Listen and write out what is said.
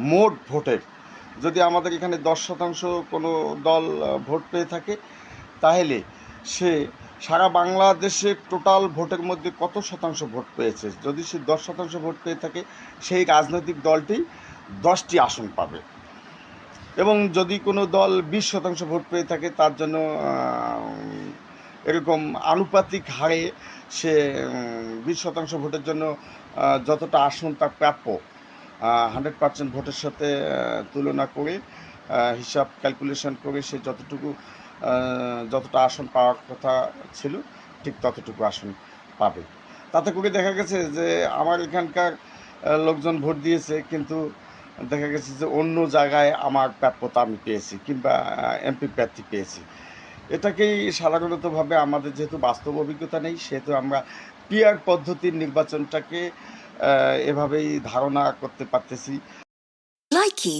মোট ভোটের। যদি আমাদের এখানে দশ শতাংশ কোনো দল ভোট পেয়ে থাকে, তাহলে সে সারা বাংলাদেশে টোটাল ভোটের মধ্যে কত শতাংশ ভোট পেয়েছে? যদি সে দশ শতাংশ ভোট পেয়ে থাকে, সেই রাজনৈতিক দলটি দশটি আসন পাবে। এবং যদি কোনো দল বিশ শতাংশ ভোট পেয়ে থাকে, তার জন্য এরকম আনুপাতিক হারে সে বিশ শতাংশ ভোটের জন্য যতটা আসন তার প্রাপ্য হান্ড্রেড পার্সেন্ট ভোটের সাথে তুলনা করে হিসাব ক্যালকুলেশন করে, সে যতটুকু যতটা আসন পাওয়ার কথা ছিল, ঠিক ততটুকু আসন পাবে। তাতে করে দেখা গেছে যে, আমার এখানকার লোকজন ভোট দিয়েছে, কিন্তু দেখা গেছে যে, অন্য জায়গায় আমার প্রাপ্যতা আমি পেয়েছি, কিংবা এমপি প্রার্থী পেয়েছি। এটাকেই সাধারণতভাবে আমাদের যেহেতু বাস্তব অভিজ্ঞতা নেই, সেহেতু আমরা পিয়ার পদ্ধতির নির্বাচনটাকে এভাবেই ধারণা করতে পারতেছি। Likey